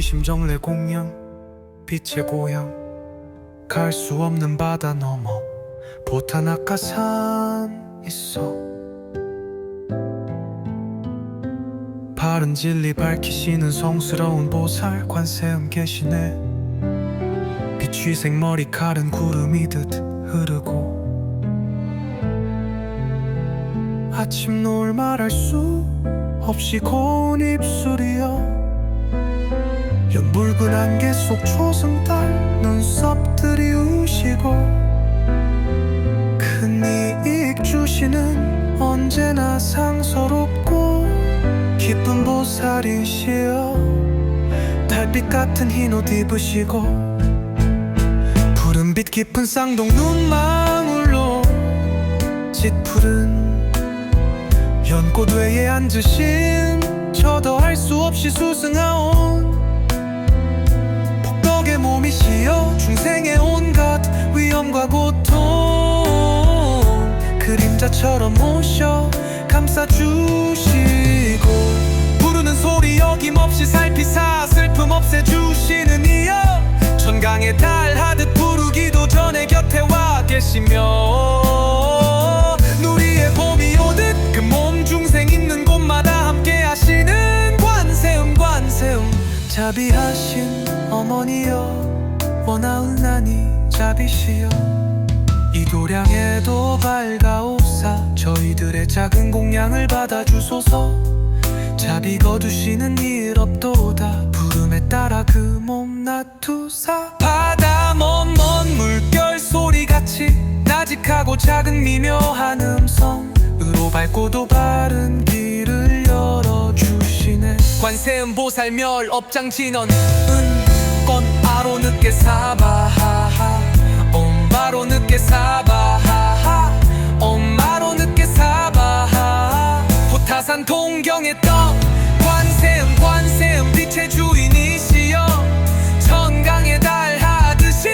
심정래 공양 빛의 고향. 갈 수 없는 바다 넘어 아까산 있어. 바른 진리 밝히시는 성스러운 보살 관세음 계시네. 빛이 생머리칼은 구름이듯 흐르고. 아침 노을 말할 수 없이 고운 입술이여. 연 붉은 안개 속 초승달 눈썹들이 우시고 큰 이익 주시는 언제나 상서롭고 기쁜 보살이시여 달빛 같은 흰 옷 입으시고 푸른빛 깊은 쌍동 눈망울로 짙푸른 연꽃 외에 앉으신 저도 할수 없이 수승하온 몸이시여 중생의 온갖 위험과 고통. 그림자처럼 오셔 감싸주시고 부르는 소리 어김없이 살피사 슬픔 없애주시는 이여. 천강의 달 하듯 부르기도 전에 곁에 와 계시며 누리의 봄이 오듯 그 몸 중생 있는 곳마다 함께 하시는 관세음 관세음. 자비하신 어머니여 원하은 나니 자비시여 이 도량에도 밝아오사 저희들의 작은 공양을 받아주소서. 자비 거두시는 일 없도다. 부름에 따라 그몸 놔두사. 바다 먼먼 물결 소리같이 나직하고 작은 미묘한 음성으로 밝고도 바른 길을 열어주시네. 관세음 보살멸 업장 진언 은 건 아로 늦게 사바하하 엄마로 늦게 사바하하 엄마로 늦게 사바하하 호타산 동경의 떡. 관세음 관세음 빛의 주인이시여. 천강의 달 하듯이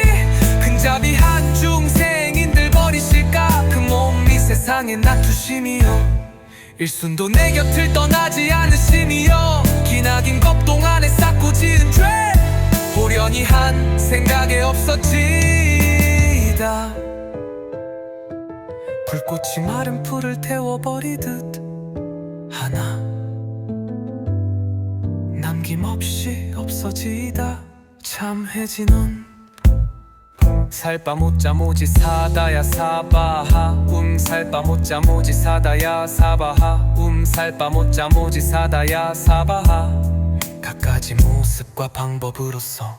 근자비 한 중생인들 버리실까? 그 몸 이 세상에 놔두심이여. 일순도 내 곁을 떠나지 않으심이여. 기나긴 겁동 안에 쌓고 지은 죄 호련히 한 생각에 없어지다. 불꽃이 마른 풀을 태워버리듯 하나 남김없이 없어지다. 참해지 넌 살바 못자 모지 사다야 사바하. 움 살바 못자 모지 사다야 사바하. 움 살바 못자 모지 사다야 사바하 갖가지 모습과 방법으로서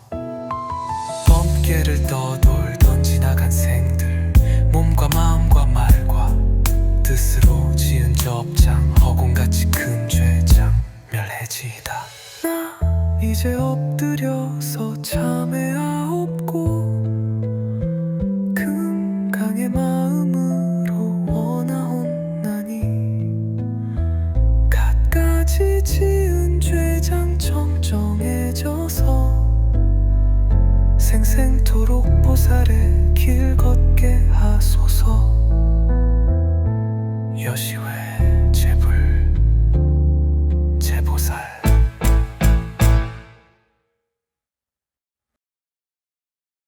범계를 떠돌던 지나간 생들 몸과 마음과 말과 뜻으로 지은 접장 허공같이 큰 죄장 멸해지다. 나 이제 엎드려서 참회하옵고 금강의 마음으로 원하옵나니 갖가지 지은 죄장 정정해져서 생생토록